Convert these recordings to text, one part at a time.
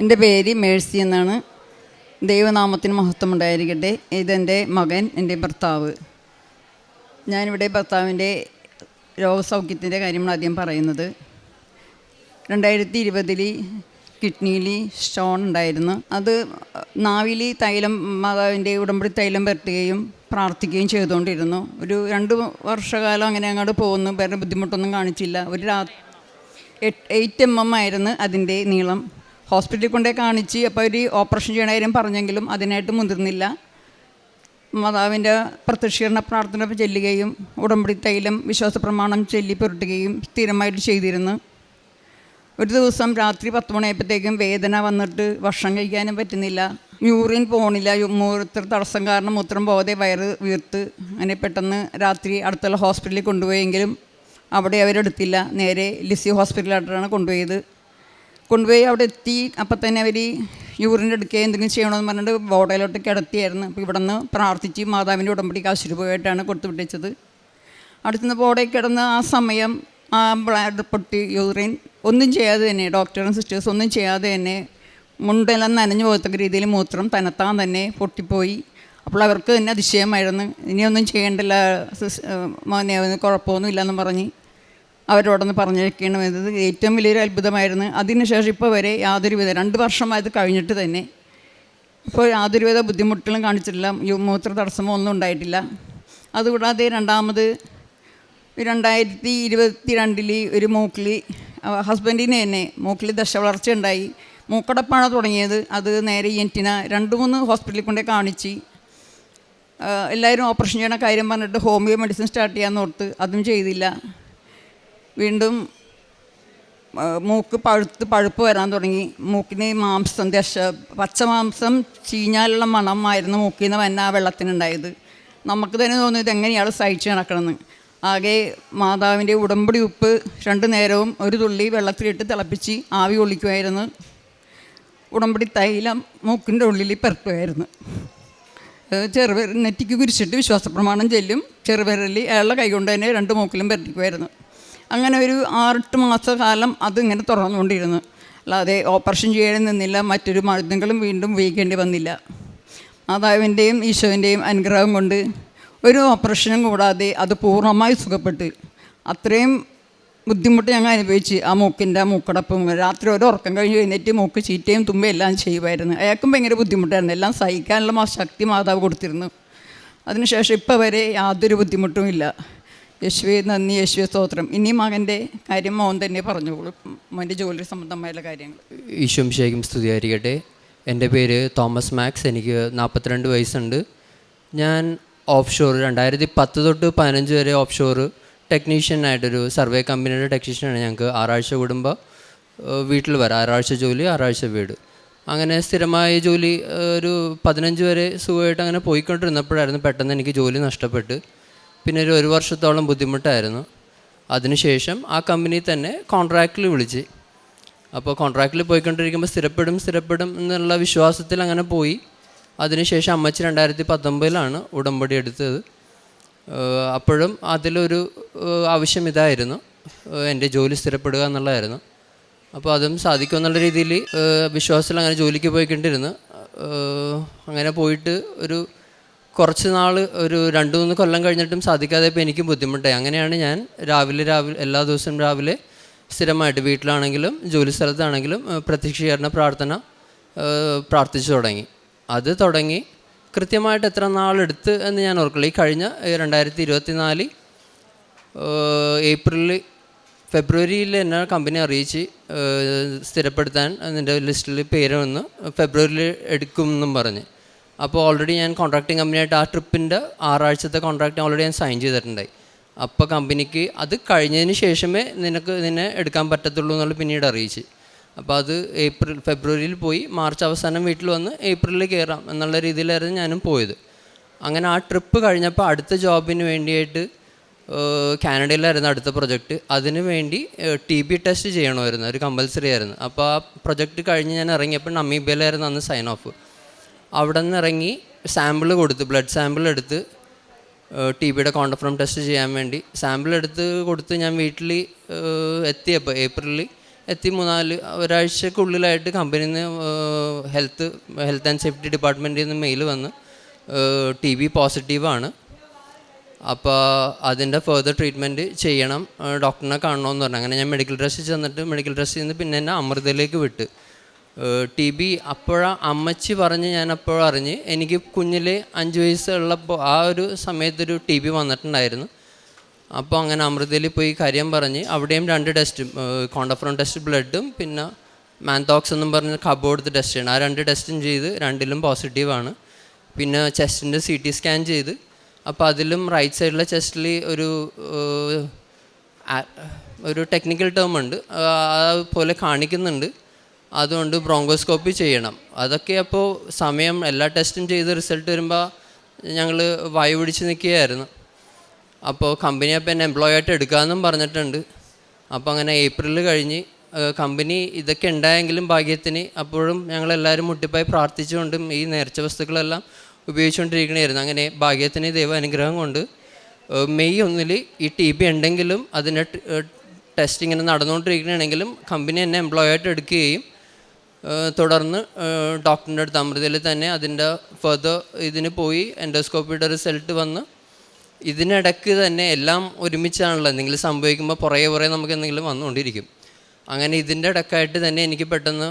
എന്റെ പേര് മേഴ്സി എന്നാണ്. ദൈവനാമത്തിന് മഹത്വം ഉണ്ടായിരിക്കട്ടെ ഇതെന്റെ മകൻ എന്റെ ഭർത്താവ്. ഞാനിവിടെ ഭർത്താവിന്റെ രോഗസൗഖ്യത്തിന്റെ കാര്യമാണ് ആദ്യം പറയുന്നത്. രണ്ടായിരത്തി ഇരുപതിൽ കിഡ്നിയിൽ സ്റ്റോൺ ഉണ്ടായിരുന്നു. അത് നാവിൽ തൈലം മാതാവിന്റെ ഉടമ്പടി തൈലം പരട്ടുകയും പ്രാർത്ഥിക്കുകയും ചെയ്തുകൊണ്ടിരുന്നു. ഒരു രണ്ട് വർഷകാലം അങ്ങനെ അങ്ങോട്ട് പോകുന്നു. വേറെ ബുദ്ധിമുട്ടൊന്നും കാണിച്ചില്ല. ഒരു രാ എയ്റ്റ് എം എം ആയിരുന്നു അതിന്റെ നീളം. ഹോസ്പിറ്റലിൽ കൊണ്ടേ കാണിച്ച് അപ്പോൾ ഒരു ഓപ്പറേഷൻ ചെയ്യണ കാര്യം പറഞ്ഞെങ്കിലും അതിനായിട്ട് മുതിർന്നില്ല. മാതാവിന്റെ പ്രത്യക്ഷീകരണ പ്രാർത്ഥന ചെല്ലുകയും ഉടമ്പടി തൈലം വിശ്വാസ പ്രമാണം ചൊല്ലി പുരട്ടുകയും സ്ഥിരമായിട്ട് ചെയ്തിരുന്നു. ഒരു ദിവസം രാത്രി പത്ത് മണിയായപ്പോഴത്തേക്കും വേദന വന്നിട്ട് ഭക്ഷണം കഴിക്കാനും പറ്റുന്നില്ല. യൂറിൻ പോണില്ല. മൂത്ര തടസ്സം കാരണം മൂത്രം പോകാതെ വയറ് വീർത്ത് അങ്ങനെ പെട്ടെന്ന് രാത്രി അടുത്തുള്ള ഹോസ്പിറ്റലിൽ കൊണ്ടുപോയെങ്കിലും അവിടെ അവരെടുത്തില്ല. നേരെ ലിസി ഹോസ്പിറ്റലായിട്ടാണ് കൊണ്ടുപോയത്. കൊണ്ടുപോയി അവിടെ എത്തി. അപ്പം തന്നെ അവർ യൂറിൻ എടുക്കുക എന്തെങ്കിലും ചെയ്യണമെന്ന് പറഞ്ഞിട്ട് ബോഡയിലോട്ട് കിടത്തിയായിരുന്നു. അപ്പോൾ ഇവിടെ നിന്ന് പ്രാർത്ഥിച്ച് മാതാവിന്റെ ഉടമ്പടി കാശുരു പോയിട്ടാണ് കൊടുത്തു വിട്ടിച്ചത്. അടുത്തുനിന്ന് ബോഡയിൽ കിടന്ന് ആ സമയം ആ ബ്ലാഡ് പൊട്ടി യൂറിൻ ഒന്നും ചെയ്യാതെ തന്നെ ഡോക്ടറും സിസ്റ്റേഴ്സ് ഒന്നും ചെയ്യാതെ തന്നെ മുണ്ടെല്ലാം നനഞ്ഞു പോകത്തക്ക രീതിയിൽ മൂത്രം തനത്താൻ തന്നെ പൊട്ടിപ്പോയി. അപ്പോൾ അവർക്ക് തന്നെ അതിശയമായിരുന്നു. ഇനിയൊന്നും ചെയ്യേണ്ടില്ല മോനെ കുഴപ്പമൊന്നും ഇല്ലെന്ന് പറഞ്ഞ്. അവരോടൊന്ന് പറഞ്ഞിരിക്കണം എന്നത് ഏറ്റവും വലിയൊരു അത്ഭുതമായിരുന്നു. അതിനുശേഷം ഇപ്പോൾ വരെ യാതൊരുവിധ രണ്ട് വർഷമായത് കഴിഞ്ഞിട്ട് തന്നെ ഇപ്പോൾ യാതൊരുവിധ ബുദ്ധിമുട്ടുകളും കാണിച്ചിട്ടില്ല. മൂത്ര തടസ്സമോ ഒന്നും ഉണ്ടായിട്ടില്ല. അതുകൂടാതെ രണ്ടാമത് രണ്ടായിരത്തി ഇരുപത്തി രണ്ടിൽ ഒരു മൂക്കിൽ ഹസ്ബൻഡിന് തന്നെ മൂക്കിൽ ദശവളർച്ച ഉണ്ടായി. മൂക്കടപ്പാണ് തുടങ്ങിയത്. അത് നേരെ എന്റിന രണ്ട് മൂന്ന് ഹോസ്പിറ്റലിൽ കൊണ്ടേ കാണിച്ച് എല്ലാവരും ഓപ്പറേഷൻ ചെയ്യണ കാര്യം പറഞ്ഞിട്ട് ഹോമിയോ മെഡിസിൻ സ്റ്റാർട്ട് ചെയ്യാമെന്ന് ഓർത്ത് അതും ചെയ്തില്ല. വീണ്ടും മൂക്ക് പഴുത്ത് പഴുപ്പ് വരാൻ തുടങ്ങി. മൂക്കിന് മാംസം ദശ പച്ച മാംസം ചീഞ്ഞാലുള്ള മണമായിരുന്നു മൂക്കിൽ നിന്ന് വന്ന ആ വെള്ളത്തിനുണ്ടായത്. നമുക്ക് തന്നെ തോന്നി ഇതെങ്ങനെയാണ് സഹിച്ചു നടക്കണമെന്ന് ആകെ മാതാവിന്റെ ഉടമ്പടി ഉപ്പ് രണ്ട് നേരവും ഒരു തുള്ളി വെള്ളത്തിലിട്ട് തിളപ്പിച്ച് ആവി കൊള്ളിക്കുമായിരുന്നു ഉടമ്പടി തൈലം മൂക്കിന്റെ ഉള്ളിൽ പെരട്ടുമായിരുന്നു ചെറുവിരൽ നെറ്റിക്ക് കുരിച്ചിട്ട് വിശ്വാസപ്രമാണം ചെല്ലും. ചെറുവിരലിൽ അയാളുടെ കൈകൊണ്ട് തന്നെ രണ്ട് മൂക്കിലും പെരട്ടിക്കുമായിരുന്നു. അങ്ങനെ ഒരു ആറെട്ട് മാസക്കാലം അതിങ്ങനെ തുറന്നുകൊണ്ടിരുന്നു അല്ലാതെ ഓപ്പറേഷൻ ചെയ്യാൻ നിന്നില്ല മറ്റൊരു മരുന്നുകളും വീണ്ടും ഉപയോഗിക്കേണ്ടി വന്നില്ല. മാതാവിന്റെയും ഈശോന്റെയും അനുഗ്രഹം കൊണ്ട് ഒരു ഓപ്പറേഷനും കൂടാതെ അത് പൂർണമായി സുഖപ്പെട്ട്. അത്രയും ബുദ്ധിമുട്ട് ഞങ്ങൾ അനുഭവിച്ച് ആ മൂക്കിന്റെ ആ മൂക്കടപ്പും രാത്രി ഒരു ഉറക്കം കഴിഞ്ഞ് എഴുന്നേറ്റ് മൂക്ക് ചീറ്റയും തുമ്പയും എല്ലാം ചെയ്യുമായിരുന്നു. അയാൾക്കും ഭയങ്കര ബുദ്ധിമുട്ടായിരുന്നു. എല്ലാം സഹിക്കാനുള്ള ശക്തി മാതാവ് കൊടുത്തിരുന്നു. അതിനുശേഷം ഇപ്പോൾ വരെ യാതൊരു ബുദ്ധിമുട്ടും ഇല്ല യേശുവെ നന്ദി യേശുവെ സ്തോത്രം. ഇനി മകന്റെ കാര്യം മോൻ തന്നെ പറഞ്ഞോളൂ മോന്റെ ജോലി സംബന്ധമായുള്ള കാര്യങ്ങൾ. ഈശോം ശേഖം സ്തുതിയായിരിക്കട്ടെ. എന്റെ പേര് തോമസ് മാക്സ്. എനിക്ക് നാൽപ്പത്തിരണ്ട് വയസ്സുണ്ട്. ഞാൻ ഓഫ് ഷോർ രണ്ടായിരത്തി പത്ത് തൊട്ട് പതിനഞ്ച് വരെ ഓഫ് ഷോർ ടെക്നീഷ്യനായിട്ടൊരു സർവേ കമ്പനിയുടെ ടെക്നീഷ്യനാണ്. ഞങ്ങൾക്ക് ആറാഴ്ച കൂടുമ്പോൾ വീട്ടിൽ വരാം. ആറാഴ്ച ജോലി ആറാഴ്ച വീട്. അങ്ങനെ സ്ഥിരമായ ജോലി ഒരു പതിനഞ്ച് വരെ സുഖമായിട്ട് അങ്ങനെ പോയിക്കൊണ്ടിരുന്നപ്പോഴായിരുന്നു പെട്ടെന്ന് എനിക്ക് ജോലി നഷ്ടപ്പെട്ട്. പിന്നെ ഒരു ഒരു വർഷത്തോളം ബുദ്ധിമുട്ടായിരുന്നു. അതിനുശേഷം ആ കമ്പനി തന്നെ കോൺട്രാക്റ്റിൽ വിളിച്ച്. അപ്പോൾ കോൺട്രാക്റ്റിൽ പോയിക്കൊണ്ടിരിക്കുമ്പോൾ സ്ഥിരപ്പെടും സ്ഥിരപ്പെടും എന്നുള്ള വിശ്വാസത്തിൽ അങ്ങനെ പോയി. അതിനുശേഷം അമ്മച്ചി രണ്ടായിരത്തി പത്തൊമ്പതിലാണ് ഉടമ്പടി എടുത്തത്. അപ്പോഴും അതിലൊരു ആവശ്യം ഇതായിരുന്നു. എന്റെ ജോലി സ്ഥിരപ്പെടുക എന്നുള്ളതായിരുന്നു. അപ്പോൾ അതും സാധിക്കും എന്നുള്ള രീതിയിൽ വിശ്വാസത്തിൽ അങ്ങനെ ജോലിക്ക് പോയിക്കൊണ്ടിരുന്നു. അങ്ങനെ പോയിട്ട് ഒരു കുറച്ച് നാൾ ഒരു രണ്ട് മൂന്ന് കൊല്ലം കഴിഞ്ഞിട്ടും സാധിക്കാതെ ഇപ്പോൾ എനിക്കും ബുദ്ധിമുട്ടായി. അങ്ങനെയാണ് ഞാൻ രാവിലെ രാവിലെ എല്ലാ ദിവസവും രാവിലെ സ്ഥിരമായിട്ട് വീട്ടിലാണെങ്കിലും ജോലി സ്ഥലത്താണെങ്കിലും പ്രത്യക്ഷീകരണ പ്രാർത്ഥന പ്രാർത്ഥിച്ചു തുടങ്ങി. അത് തുടങ്ങി. കൃത്യമായിട്ട് എത്ര നാളെടുത്ത് എന്ന് ഞാൻ ഓർക്കില്ല. ഈ കഴിഞ്ഞ രണ്ടായിരത്തി ഇരുപത്തി നാല് ഏപ്രിലിൽ ഫെബ്രുവരിയിൽ എന്നെ കമ്പനി അറിയിച്ച് സ്ഥിരപ്പെടുത്താൻ നിന്റെ ലിസ്റ്റിൽ പേര് വന്ന് ഫെബ്രുവരിയിൽ എടുക്കും എന്നും പറഞ്ഞ്. അപ്പോൾ ഓൾറെഡി ഞാൻ കോൺട്രാക്ടിങ് കമ്പനിയായിട്ട് ആ ട്രിപ്പിന്റെ ആറാഴ്ചത്തെ കോൺട്രാക്റ്റ് ഓൾറെഡി ഞാൻ സൈൻ ചെയ്തിട്ടുണ്ടായി. അപ്പോൾ കമ്പനിക്ക് അത് കഴിഞ്ഞതിന് ശേഷമേ നിനക്ക് നിന്നെ എടുക്കാൻ പറ്റത്തുള്ളൂ എന്നുള്ള പിന്നീട് അറിയിച്ച്. അപ്പോൾ അത് ഏപ്രിൽ ഫെബ്രുവരിയിൽ പോയി മാർച്ച് അവസാനം വീട്ടിൽ വന്ന് ഏപ്രിലിൽ കയറാം എന്നുള്ള രീതിയിലായിരുന്നു ഞാനും പോയത്. അങ്ങനെ ആ ട്രിപ്പ് കഴിഞ്ഞപ്പോൾ അടുത്ത ജോബിന് വേണ്ടിയിട്ട് കാനഡയിലായിരുന്നു അടുത്ത പ്രൊജക്റ്റ് അതിന് വേണ്ടി ടി ബി ടെസ്റ്റ് ചെയ്യണമായിരുന്നു ഒരു കമ്പൽസറി ആയിരുന്നു. അപ്പോൾ ആ പ്രൊജക്റ്റ് കഴിഞ്ഞ് ഞാൻ ഇറങ്ങിയപ്പോൾ നമീബിയയിലായിരുന്നു അന്ന് സൈൻ ഓഫ് അവിടെ നിന്ന് ഇറങ്ങി സാമ്പിൾ കൊടുത്ത് ബ്ലഡ് സാമ്പിൾ എടുത്ത് ടി ബിയുടെ കോണ്ടഫ്രം ടെസ്റ്റ് ചെയ്യാൻ വേണ്ടി സാമ്പിൾ എടുത്ത് കൊടുത്ത് ഞാൻ വീട്ടിൽ എത്തിയപ്പോൾ ഏപ്രിലിൽ എത്തി മൂന്നാൽ ഒരാഴ്ചക്കുള്ളിലായിട്ട് കമ്പനിയിൽ നിന്ന് ഹെൽത്ത് ഹെൽത്ത് ആൻഡ് സേഫ്റ്റി ഡിപ്പാർട്ട്മെന്റിൽ നിന്ന് മെയിൽ വന്ന് ടി ബി പോസിറ്റീവാണ് അപ്പോൾ അതിന്റെ ഫെർദർ ട്രീറ്റ്മെന്റ് ചെയ്യണം ഡോക്ടറിനെ കാണണമെന്ന് പറഞ്ഞു. അങ്ങനെ ഞാൻ മെഡിക്കൽ ഡ്രസ്സിൽ ചെന്നിട്ട് മെഡിക്കൽ ഡ്രസ്സിൽ നിന്ന് പിന്നെ എന്നെ അമൃതയിലേക്ക് വിട്ട്. ടി ബി അപ്പോഴാ അമ്മച്ചി പറഞ്ഞ് ഞാൻ അപ്പോഴറിഞ്ഞ് എനിക്ക് കുഞ്ഞിൽ അഞ്ച് വയസ്സുള്ളപ്പോൾ ആ ഒരു സമയത്തൊരു ടി ബി വന്നിട്ടുണ്ടായിരുന്നു. അപ്പോൾ അങ്ങനെ അമൃതയിൽ പോയി കാര്യം പറഞ്ഞ് അവിടെയും രണ്ട് ടെസ്റ്റും കോണ്ടഫ്രോൺ ടെസ്റ്റ് ബ്ലഡും പിന്നെ മാൻതോക്സ് എന്നും പറഞ്ഞ് കബോർഡ് ടെസ്റ്റ് ചെയ്യണം. ആ രണ്ട് ടെസ്റ്റും ചെയ്ത് രണ്ടിലും പോസിറ്റീവാണ് പിന്നെ ചെസ്റ്റിന്റെ സി ടി സ്കാൻ ചെയ്ത് അപ്പോൾ അതിലും റൈറ്റ് സൈഡിലെ ചെസ്റ്റിൽ ഒരു ഒരു ടെക്നിക്കൽ ടേം ഉണ്ട്. അതുപോലെ കാണിക്കുന്നുണ്ട്. അതുകൊണ്ട് ബ്രോങ്കോസ്കോപ്പി ചെയ്യണം. അതൊക്കെ അപ്പോൾ സമയം എല്ലാ ടെസ്റ്റും ചെയ്ത് റിസൾട്ട് വരുമ്പോൾ ഞങ്ങൾ വായു പിടിച്ച് നിൽക്കുകയായിരുന്നു. അപ്പോൾ കമ്പനി അപ്പോൾ എന്നെ എംപ്ലോയി ആയിട്ട് എടുക്കാമെന്നും പറഞ്ഞിട്ടുണ്ട്. അപ്പോൾ അങ്ങനെ ഏപ്രിൽ കഴിഞ്ഞ് കമ്പനി ഇതൊക്കെ ഉണ്ടായെങ്കിലും ഭാഗ്യത്തിന് അപ്പോഴും ഞങ്ങളെല്ലാവരും മുട്ടിപ്പായി പ്രാർത്ഥിച്ചുകൊണ്ടും ഈ നേർച്ച വസ്തുക്കളെല്ലാം ഉപയോഗിച്ചുകൊണ്ടിരിക്കണമായിരുന്നു അങ്ങനെ ഭാഗ്യത്തിന് ദൈവ അനുഗ്രഹം കൊണ്ട് മെയ് ഒന്നിൽ ഈ ടി ബി ഉണ്ടെങ്കിലും അതിന്റെ ടെസ്റ്റ് ഇങ്ങനെ നടന്നുകൊണ്ടിരിക്കണമെങ്കിലും കമ്പനി എന്നെ എംപ്ലോയി ആയിട്ട് എടുക്കുകയും തുടർന്ന് ഡോക്ടറിന്റെ അടുത്ത് അമൃതയിൽ തന്നെ അതിന്റെ ഫെർദർ ഇതിന് പോയി എൻഡോസ്കോപ്പിയുടെ റിസൾട്ട് വന്ന് ഇതിനിടയ്ക്ക് തന്നെ എല്ലാം ഒരുമിച്ചാണല്ലോ എന്തെങ്കിലും സംഭവിക്കുമ്പോൾ പുറകെ പുറകെ നമുക്ക് എന്തെങ്കിലും വന്നുകൊണ്ടിരിക്കും. അങ്ങനെ ഇതിന്റെ ഇടയ്ക്കായിട്ട് തന്നെ എനിക്ക് പെട്ടെന്ന്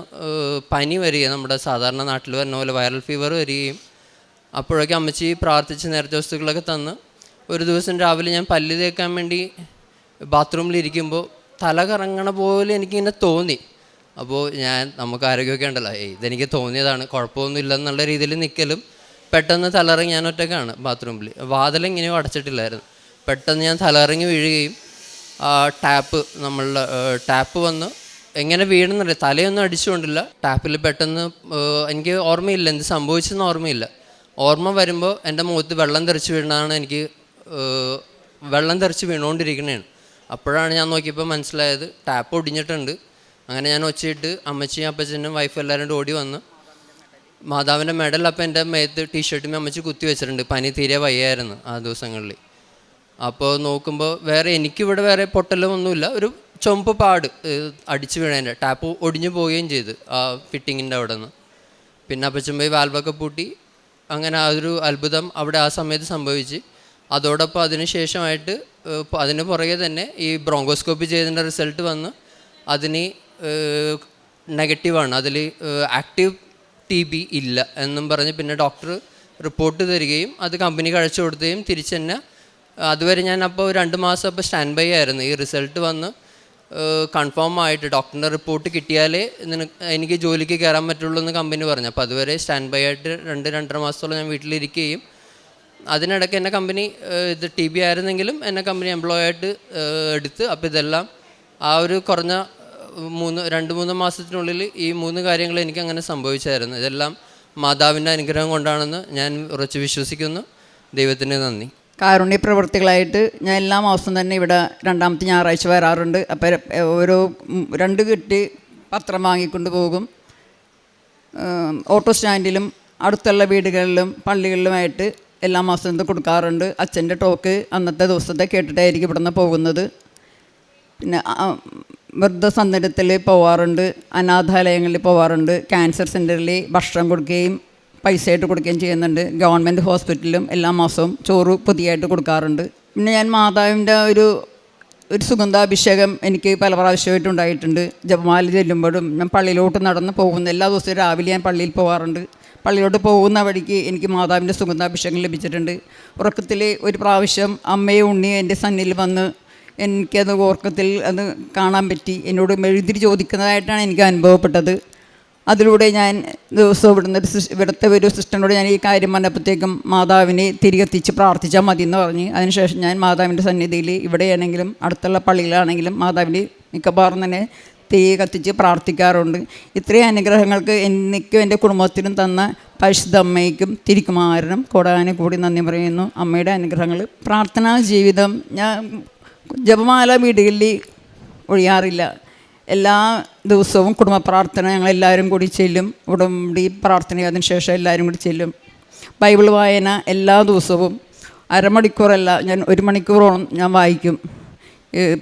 പനി വരിക നമ്മുടെ സാധാരണ നാട്ടിൽ വരുന്ന പോലെ വൈറൽ ഫീവർ വരികയും അപ്പോഴൊക്കെ അമ്മച്ചി പ്രാർത്ഥിച്ച് നേരത്തെ വസ്തുക്കളൊക്കെ തന്ന് ഒരു ദിവസം രാവിലെ ഞാൻ പല്ല് തേക്കാൻ വേണ്ടി ബാത്റൂമിലിരിക്കുമ്പോൾ തല കറങ്ങണ പോലെ എനിക്കിങ്ങനെ തോന്നി. അപ്പോൾ ഞാൻ നമുക്ക് ആരോഗ്യമൊക്കെ ഉണ്ടല്ലോ. ഇതെനിക്ക് തോന്നിയതാണ്. കുഴപ്പമൊന്നും ഇല്ലെന്നുള്ള രീതിയിൽ നിൽക്കലും പെട്ടെന്ന് തലറിങ് ഞാൻ ഒറ്റക്കാണ് ബാത്റൂമിൽ വാതിലെങ്ങനെയോ അടച്ചിട്ടില്ലായിരുന്നു. പെട്ടെന്ന് ഞാൻ തലറിങ് വീഴുകയും ടാപ്പ് നമ്മളുടെ ടാപ്പ് വന്ന്. എങ്ങനെ വീണെന്നറിയ തലയൊന്നും അടിച്ചുകൊണ്ടില്ല. ടാപ്പിൽ പെട്ടെന്ന് എനിക്ക് ഓർമ്മയില്ല. എന്ത് സംഭവിച്ചെന്ന് ഓർമ്മയില്ല. ഓർമ്മ വരുമ്പോൾ എന്റെ മുഖത്ത് വെള്ളം തെറിച്ച് വീണതാണ് എനിക്ക് വെള്ളം തെറിച്ച് വീണുകൊണ്ടിരിക്കുന്നതാണ്. അപ്പോഴാണ് ഞാൻ നോക്കിയപ്പോൾ മനസ്സിലായത് ടാപ്പ് ഒടിഞ്ഞിട്ടുണ്ട്. അങ്ങനെ ഞാൻ ഒച്ചയിട്ട് അമ്മച്ചിയും അപ്പച്ചനും വൈഫും എല്ലാവരും ഓടി വന്ന് മാതാവിന്റെ മെഡൽ അപ്പം എന്റെ മേത്ത് ടീഷർട്ടും അമ്മച്ചി കുത്തി വെച്ചിട്ടുണ്ട്. പനി തീരെ വയ്യായിരുന്നു ആ ദിവസങ്ങളിൽ. അപ്പോൾ നോക്കുമ്പോൾ വേറെ എനിക്കിവിടെ വേറെ പൊട്ടലൊന്നുമില്ല ഒരു ചൊമ്പ് പാട് അടിച്ചു വീണതിന്റെ ടാപ്പ് ഒടിഞ്ഞു പോവുകയും ചെയ്തു ആ ഫിറ്റിങ്ങിന്റെ അവിടെ നിന്ന് പിന്നെ അപ്പച്ചൻ പോയി വാൽവൊക്കെ പൂട്ടി. അങ്ങനെ ആ ഒരു അത്ഭുതം അവിടെ ആ സമയത്ത് സംഭവിച്ച്. അതോടൊപ്പം അതിന് ശേഷമായിട്ട് അതിന് പുറകെ തന്നെ ഈ ബ്രോങ്കോസ്കോപ്പി ചെയ്തതിന്റെ റിസൾട്ട് വന്ന് അതിന് നെഗറ്റീവാണ്. അതിൽ ആക്റ്റീവ് ടി ബി ഇല്ല എന്നും പറഞ്ഞ് പിന്നെ ഡോക്ടർ റിപ്പോർട്ട് തരികയും അത് കമ്പനിക്ക് അയച്ചു കൊടുക്കുകയും തിരിച്ച് തന്നെ അതുവരെ ഞാൻ അപ്പോൾ രണ്ട് മാസം അപ്പോൾ സ്റ്റാൻഡ് ബൈ ആയിരുന്നു. ഈ റിസൾട്ട് വന്ന് കൺഫേം ആയിട്ട് ഡോക്ടറിന്റെ റിപ്പോർട്ട് കിട്ടിയാലേ എനിക്ക് ജോലിക്ക് കയറാൻ പറ്റുള്ളൂ എന്ന് കമ്പനി പറഞ്ഞു. അപ്പോൾ അതുവരെ സ്റ്റാൻഡ് ബൈ ആയിട്ട് രണ്ട് രണ്ടര മാസത്തോളം ഞാൻ വീട്ടിലിരിക്കുകയും അതിനിടയ്ക്ക് എന്നെ കമ്പനി ഇത് ടി ബി ആയിരുന്നെങ്കിലും എന്നെ കമ്പനി എംപ്ലോയി ആയിട്ട് എടുത്ത്. അപ്പോൾ ഇതെല്ലാം ആ ഒരു കുറഞ്ഞ മൂന്ന് രണ്ട് മൂന്ന് മാസത്തിനുള്ളിൽ ഈ മൂന്ന് കാര്യങ്ങൾ എനിക്ക് അങ്ങനെ സംഭവിച്ചായിരുന്നു. ഇതെല്ലാം മാതാവിന്റെ അനുഗ്രഹം കൊണ്ടാണെന്ന് ഞാൻ ഉറച്ചു വിശ്വസിക്കുന്നു. ദൈവത്തിന് നന്ദി. കാരുണ്യ പ്രവൃത്തികളായിട്ട് ഞാൻ എല്ലാ മാസവും തന്നെ ഇവിടെ രണ്ടാമത്തെ ഞായറാഴ്ച വരാറുണ്ട്. അപ്പോൾ ഓരോ രണ്ട് കെട്ടി പത്രം വാങ്ങിക്കൊണ്ട് പോകും. ഓട്ടോ സ്റ്റാൻഡിലും അടുത്തുള്ള വീടുകളിലും പള്ളികളിലുമായിട്ട് എല്ലാ മാസവും കൊടുക്കാറുണ്ട്. അച്ഛന്റെ ടോക്ക് അന്നത്തെ ദിവസത്തെ കേട്ടിട്ടായിരിക്കും ഇവിടുന്ന് പോകുന്നത്. പിന്നെ ആ, വൃദ്ധസന്ദനത്തിൽ പോവാറുണ്ട് അനാഥാലയങ്ങളിൽ പോവാറുണ്ട് ക്യാൻസർ സെന്ററിൽ ഭക്ഷണം കൊടുക്കുകയും പൈസ ആയിട്ട് കൊടുക്കുകയും ചെയ്യുന്നുണ്ട്. ഗവൺമെന്റ് ഹോസ്പിറ്റലിലും എല്ലാ മാസവും ചോറ് പുതിയായിട്ട് കൊടുക്കാറുണ്ട്. പിന്നെ ഞാൻ മാതാവിന്റെ ഒരു ഒരു സുഗന്ധാഭിഷേകം എനിക്ക് പല പ്രാവശ്യമായിട്ട് ഉണ്ടായിട്ടുണ്ട്. ജപമാല ചെല്ലുമ്പോഴും ഞാൻ പള്ളിയിലോട്ട് നടന്ന് പോകുന്ന എല്ലാ ദിവസവും രാവിലെ ഞാൻ പള്ളിയിൽ പോകാറുണ്ട് പള്ളിയിലോട്ട് പോകുന്ന വഴിക്ക് എനിക്ക് മാതാവിന്റെ സുഗന്ധാഭിഷേകം ലഭിച്ചിട്ടുണ്ട്. ഉറക്കത്തിൽ ഒരു പ്രാവശ്യം അമ്മയും ഉണ്ണിയും എന്റെ സന്നിൽ വന്ന് എനിക്കത് ഓർക്കത്തിൽ അത് കാണാൻ പറ്റി. എന്നോട് മെഴുതിരി ചോദിക്കുന്നതായിട്ടാണ് എനിക്ക് അനുഭവപ്പെട്ടത്. അതിലൂടെ ഞാൻ ദിവസവും ഇവിടുന്ന് ഒരു ഇവിടുത്തെ ഒരു സിസ്റ്ററിനോട് ഞാൻ ഈ കാര്യം പറഞ്ഞപ്പോഴത്തേക്കും മാതാവിനെ തിരികെത്തിച്ച് പ്രാർത്ഥിച്ചാൽ മതി എന്ന് പറഞ്ഞ്. അതിനുശേഷം ഞാൻ മാതാവിന്റെ സന്നിധിയിൽ ഇവിടെയാണെങ്കിലും അടുത്തുള്ള പള്ളിയിലാണെങ്കിലും മാതാവിന്റെ മിക്കവാറും തന്നെ തീ കത്തിച്ച് പ്രാർത്ഥിക്കാറുണ്ട്. ഇത്രയും അനുഗ്രഹങ്ങൾക്ക് എനിക്കും എന്റെ കുടുംബത്തിനും തന്ന പരിശുദ്ധ അമ്മയ്ക്കും തിരിക്കുമാരനും കൂടാനും കൂടി നന്ദി പറയുന്നു. അമ്മയുടെ അനുഗ്രഹങ്ങൾ പ്രാർത്ഥനാ ജീവിതം ഞാൻ ജപമാല വീടുകളിൽ ഒഴിയാറില്ല. എല്ലാ ദിവസവും കുടുംബ പ്രാർത്ഥന ഞങ്ങളെല്ലാവരും കൂടി ചെല്ലും. ഉടമ്പടി പ്രാർത്ഥന ശേഷം എല്ലാവരും കൂടി ചെല്ലും. ബൈബിൾ വായന എല്ലാ ദിവസവും അരമണിക്കൂറല്ല ഞാൻ ഒരു മണിക്കൂറോളം ഞാൻ വായിക്കും.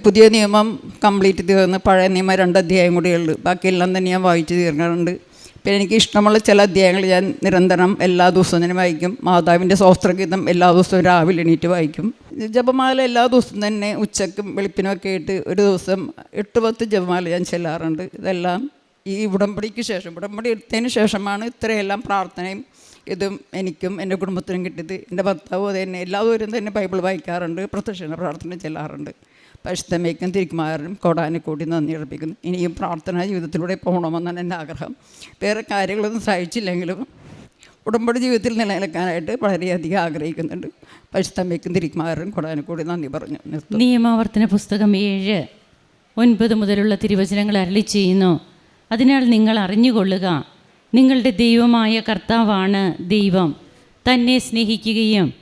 പുതിയ നിയമം കംപ്ലീറ്റ് തീർന്ന് പഴയ നിയമം രണ്ട് അധ്യായം കൂടിയുള്ളൂ ബാക്കിയെല്ലാം തന്നെ ഞാൻ വായിച്ച് തീർക്കാറുണ്ട്. പിന്നെ എനിക്ക് ഇഷ്ടമുള്ള ചില അധ്യായങ്ങൾ ഞാൻ നിരന്തരം എല്ലാ ദിവസവും തന്നെ വായിക്കും. മാതാവിന്റെ സ്വസ്ത്രഗീതം എല്ലാ ദിവസവും രാവിലെ എണീറ്റ് വായിക്കും. ജപമാല എല്ലാ ദിവസവും തന്നെ ഉച്ചക്കും വെളുപ്പിനുമൊക്കെ ആയിട്ട് ഒരു ദിവസം എട്ട് പത്ത് ജപമാല ഞാൻ ചെല്ലാറുണ്ട്. ഇതെല്ലാം ഈ ഉടമ്പടിക്ക് ശേഷം ഉടമ്പടി എടുത്തതിന് ശേഷമാണ് ഇത്രയെല്ലാം പ്രാർത്ഥനയും ഇതും എനിക്കും എന്റെ കുടുംബത്തിനും കിട്ടിയത്. എന്റെ ഭർത്താവും അത് തന്നെ എല്ലാവരും തന്നെ ബൈബിൾ വായിക്കാറുണ്ട് പ്രത്യക്ഷണ പ്രാർത്ഥന ചെല്ലാറുണ്ട്. പരിശുദ്ധമേക്കും തിരിക്കുമാരനും കോടാനും കൂടി നന്ദി അർപ്പിക്കുന്നു. ഇനിയും പ്രാർത്ഥനാ ജീവിതത്തിലൂടെ പോകണമെന്നാണ് എന്റെ ആഗ്രഹം. വേറെ കാര്യങ്ങളൊന്നും സഹിച്ചില്ലെങ്കിലും ഉടമ്പടി ജീവിതത്തിൽ നിലനിൽക്കാനായിട്ട് വളരെയധികം ആഗ്രഹിക്കുന്നുണ്ട്. പരിശുദ്ധമേക്കും തിരിക്കുമാരും കോടാനുകൂടി നന്ദി പറഞ്ഞു. നിയമാവർത്തന പുസ്തകം ഏഴ് ഒൻപത് മുതലുള്ള തിരുവചനങ്ങൾ അരളി ചെയ്യുന്നു. അതിനാൽ നിങ്ങൾ അറിഞ്ഞുകൊള്ളുക നിങ്ങളുടെ ദൈവമായ കർത്താവാണ് ദൈവം. തന്നെ സ്നേഹിക്കുകയും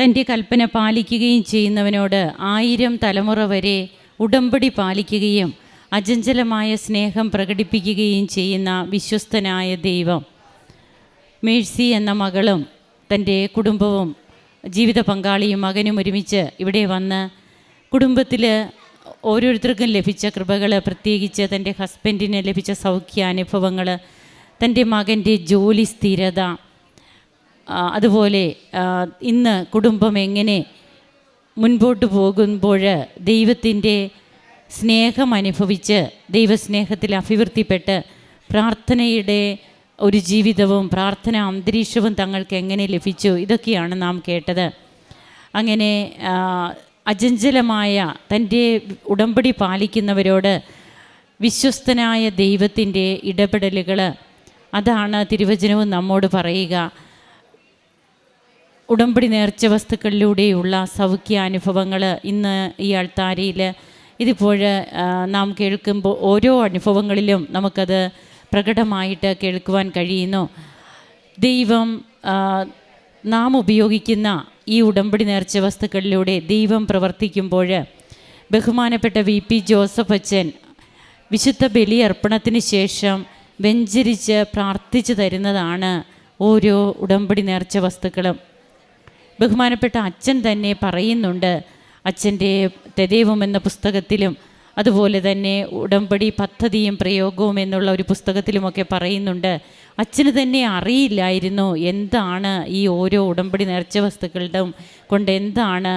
തന്റെ കൽപ്പന പാലിക്കുകയും ചെയ്യുന്നവനോട് ആയിരം തലമുറ വരെ ഉടമ്പടി പാലിക്കുകയും അചഞ്ചലമായ സ്നേഹം പ്രകടിപ്പിക്കുകയും ചെയ്യുന്ന വിശ്വസ്തനായ ദൈവം. മേഴ്സി എന്ന മകളും തന്റെ കുടുംബവും ജീവിത പങ്കാളിയും മകനും ഒരുമിച്ച് ഇവിടെ വന്ന് കുടുംബത്തിൽ ഓരോരുത്തർക്കും ലഭിച്ച കൃപകൾ പ്രത്യേകിച്ച് തന്റെ ഹസ്ബൻഡിന് ലഭിച്ച സൗഖ്യാനുഭവങ്ങൾ തന്റെ മകന്റെ ജോലി സ്ഥിരത അതുപോലെ ഇന്ന് കുടുംബം എങ്ങനെ മുൻപോട്ട് പോകുമ്പോൾ ദൈവത്തിന്റെ സ്നേഹം അനുഭവിച്ച് ദൈവസ്നേഹത്തിൽ അഭിവൃദ്ധിപ്പെട്ട് പ്രാർത്ഥനയുടെ ഒരു ജീവിതവും പ്രാർത്ഥന അന്തരീക്ഷവും തങ്ങൾക്ക് എങ്ങനെ ലഭിച്ചു? ഇതൊക്കെയാണ് നാം കേട്ടത്. അങ്ങനെ അചഞ്ചലമായ തന്റെ ഉടമ്പടി പാലിക്കുന്നവരോട് വിശ്വസ്തനായ ദൈവത്തിന്റെ ഇടപെടലുകൾ അതാണ് തിരുവചനവും നമ്മോട് പറയുക. ഉടമ്പടി നേർച്ച വസ്തുക്കളിലൂടെയുള്ള സൗഖ്യാനുഭവങ്ങൾ ഇന്ന് ഈ അൾത്താരയിൽ ഇതിപ്പോൾ നാം കേൾക്കുമ്പോൾ ഓരോ അനുഭവങ്ങളിലും നമുക്കത് പ്രകടമായിട്ട് കേൾക്കുവാൻ കഴിയുന്നു. ദൈവം നാം ഉപയോഗിക്കുന്ന ഈ ഉടമ്പടി നേർച്ച വസ്തുക്കളിലൂടെ ദൈവം പ്രവർത്തിക്കുമ്പോൾ ബഹുമാനപ്പെട്ട വി പി ജോസഫ് അച്ഛൻ വിശുദ്ധ ബലി അർപ്പണത്തിന് ശേഷം വെഞ്ചരിച്ച് പ്രാർത്ഥിച്ചു തരുന്നതാണ് ഓരോ ഉടമ്പടി നേർച്ച വസ്തുക്കളും. ബഹുമാനപ്പെട്ട അച്ഛൻ തന്നെ പറയുന്നുണ്ട്. അച്ഛന്റെ തെദേവം എന്ന പുസ്തകത്തിലും അതുപോലെ തന്നെ ഉടമ്പടി പദ്ധതിയും പ്രയോഗവും എന്നുള്ള ഒരു പുസ്തകത്തിലുമൊക്കെ പറയുന്നുണ്ട്. അച്ഛന് തന്നെ അറിയില്ലായിരുന്നു എന്താണ് ഈ ഓരോ ഉടമ്പടി നേർച്ച വസ്തുക്കളുടെ കൊണ്ട് എന്താണ്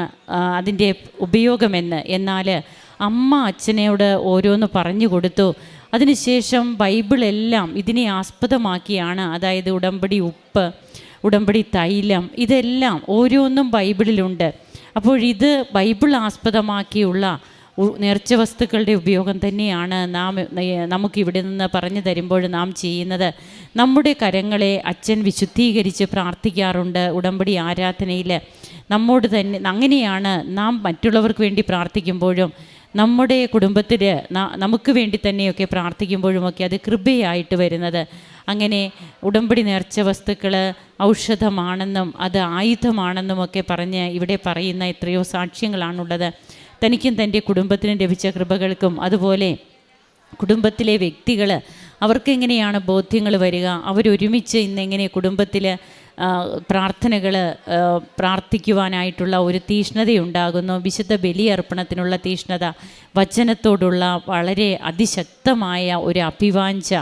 അതിന്റെ ഉപയോഗമെന്ന്. എന്നാൽ അമ്മ അച്ഛനോട് ഓരോന്ന് പറഞ്ഞു കൊടുത്തു. അതിനുശേഷം ബൈബിളെല്ലാം ഇതിനെ ആസ്പദമാക്കിയാണ്. അതായത് ഉടമ്പടി ഉപ്പ് ഉടമ്പടി തൈലം ഇതെല്ലാം ഓരോന്നും ബൈബിളിലുണ്ട്. അപ്പോൾ ഇത് ബൈബിൾ ആസ്പദമാക്കിയുള്ള നേർച്ച വസ്തുക്കളുടെ ഉപയോഗം തന്നെയാണ് നാം നമുക്കിവിടെ നിന്ന് പറഞ്ഞു തരുമ്പോൾ നാം ചെയ്യുന്നത്. നമ്മുടെ കരങ്ങളെ അച്ഛൻ വിശുദ്ധീകരിച്ച് പ്രാർത്ഥിക്കാറുണ്ട് ഉടമ്പടി ആരാധനയിൽ. നമ്മോട് തന്നെ അങ്ങനെയാണ് നാം മറ്റുള്ളവർക്ക് വേണ്ടി പ്രാർത്ഥിക്കുമ്പോഴും നമ്മുടെ കുടുംബത്തിൽ നമുക്ക് വേണ്ടി തന്നെയൊക്കെ പ്രാർത്ഥിക്കുമ്പോഴുമൊക്കെ അത് കൃപയായിട്ട് വരുന്നത്. അങ്ങനെ ഉടമ്പടി നേർച്ച വസ്തുക്കൾ ഔഷധമാണെന്നും അത് ആയുധമാണെന്നും ഒക്കെ പറഞ്ഞ് ഇവിടെ പറയുന്ന എത്രയോ സാക്ഷ്യങ്ങളാണുള്ളത്. തനിക്കും തന്റെ കുടുംബത്തിനും ലഭിച്ച കൃപകൾക്കും അതുപോലെ കുടുംബത്തിലെ വ്യക്തികൾ അവർക്കെങ്ങനെയാണ് ബോധ്യങ്ങൾ വരിക? അവരൊരുമിച്ച് ഇന്നെങ്ങനെ കുടുംബത്തിൽ പ്രാർത്ഥനകൾ പ്രാർത്ഥിക്കുവാനായിട്ടുള്ള ഒരു തീഷ്ണതയുണ്ടാകുന്നു? വിശുദ്ധ ബലിയർപ്പണത്തിനുള്ള തീഷ്ണത വചനത്തോടുള്ള വളരെ അതിശക്തമായ ഒരു അഭിവാഞ്ച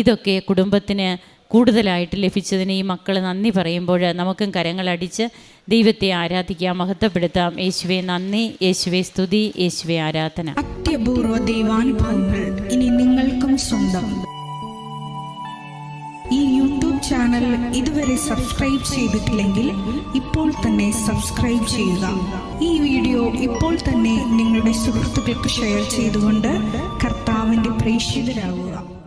ഇതൊക്കെ കുടുംബത്തിന് കൂടുതലായിട്ട് ലഭിച്ചതിന് ഈ മക്കൾ നന്ദി പറയുമ്പോൾ നമുക്കും കരങ്ങളടിച്ച് ദൈവത്തെ ആരാധിക്കാം മഹത്വപ്പെടുത്താം. യേശുവെ നന്ദി. യേശുവെ സ്തുതി. യേശുവെ ആരാധന. അത്യപൂർവ ദൈവാനുഭവങ്ങൾ ഇനി നിങ്ങൾക്കും സ്വന്തം. ഈ യൂട്യൂബ് ചാനൽ ഇതുവരെ സബ്സ്ക്രൈബ് ചെയ്തിട്ടില്ലെങ്കിൽ ഇപ്പോൾ തന്നെ സബ്സ്ക്രൈബ് ചെയ്യുക. ഈ വീഡിയോ ഇപ്പോൾ തന്നെ നിങ്ങളുടെ സുഹൃത്തുക്കൾക്ക് ഷെയർ ചെയ്തുകൊണ്ട് കർത്താവിന്റെ പ്രേക്ഷിതരാകുക